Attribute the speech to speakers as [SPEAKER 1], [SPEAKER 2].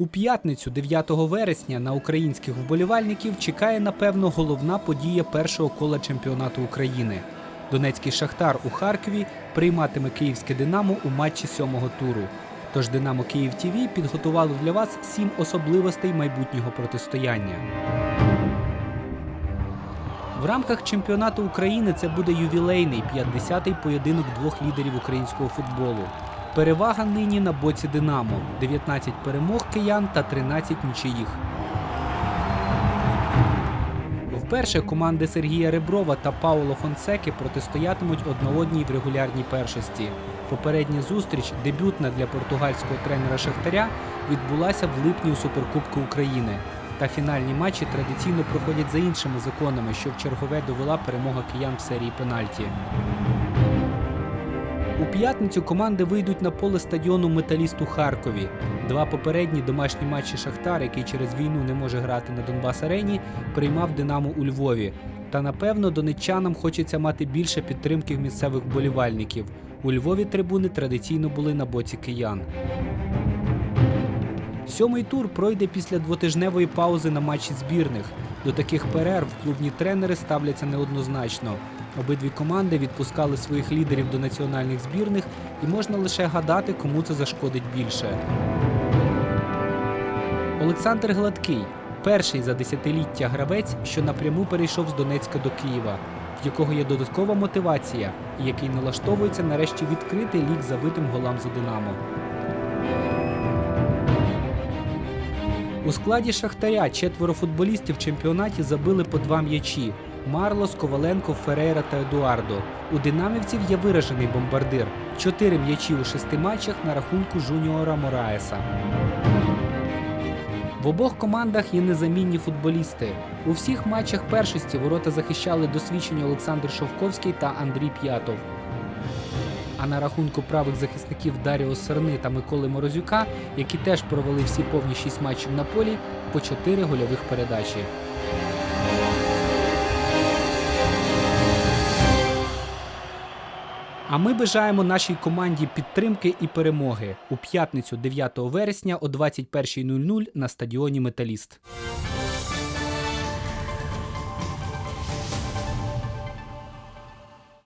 [SPEAKER 1] У п'ятницю, 9 вересня, на українських вболівальників чекає, напевно, головна подія першого кола чемпіонату України. Донецький Шахтар у Харкові прийматиме київське Динамо у матчі сьомого туру. Тож Динамо Київ ТВ підготували для вас сім особливостей майбутнього протистояння. В рамках чемпіонату України це буде ювілейний 50-й поєдинок двох лідерів українського футболу. Перевага нині на боці Динамо 19 перемог киян та 13 нічиїх. Вперше команди Сергія Реброва та Пауло Фонсеки протистоятимуть одна одній в регулярній першості. Попередня зустріч, дебютна для португальського тренера Шахтаря, відбулася в липні у Суперкубку України. Та фінальні матчі традиційно проходять за іншими законами, що в чергове довела перемога киян в серії пенальті. У п'ятницю команди вийдуть на поле стадіону Металіст у Харкові. Два попередні домашні матчі Шахтар, який через війну не може грати на Донбас Арені, приймав Динамо у Львові. Та напевно донеччанам хочеться мати більше підтримки в місцевих вболівальників. У Львові трибуни традиційно були на боці киян. Сьомий тур пройде після двотижневої паузи на матчі збірних. До таких перерв клубні тренери ставляться неоднозначно. Обидві команди відпускали своїх лідерів до національних збірних, і можна лише гадати, кому це зашкодить більше. Олександр Гладкий перший за десятиліття гравець, що напряму перейшов з Донецька до Києва, в якого є додаткова мотивація, і який налаштовується нарешті відкрити лік забитим голам за Динамо. У складі Шахтаря четверо футболістів в чемпіонаті забили по два м'ячі: Марлос, Коваленко, Ферейра та Едуардо. У динамівців є виражений бомбардир. Чотири м'ячі у шести матчах на рахунку Жуніора Мораеса. В обох командах є незамінні футболісти. У всіх матчах першості ворота захищали досвідчені Олександр Шовковський та Андрій П'ятов. А на рахунку правих захисників Даріо Серни та Миколи Морозюка, які теж провели всі повні шість матчів на полі, по чотири гольових передачі. А ми бажаємо нашій команді підтримки і перемоги у п'ятницю 9 вересня о 21.00 на стадіоні Металіст.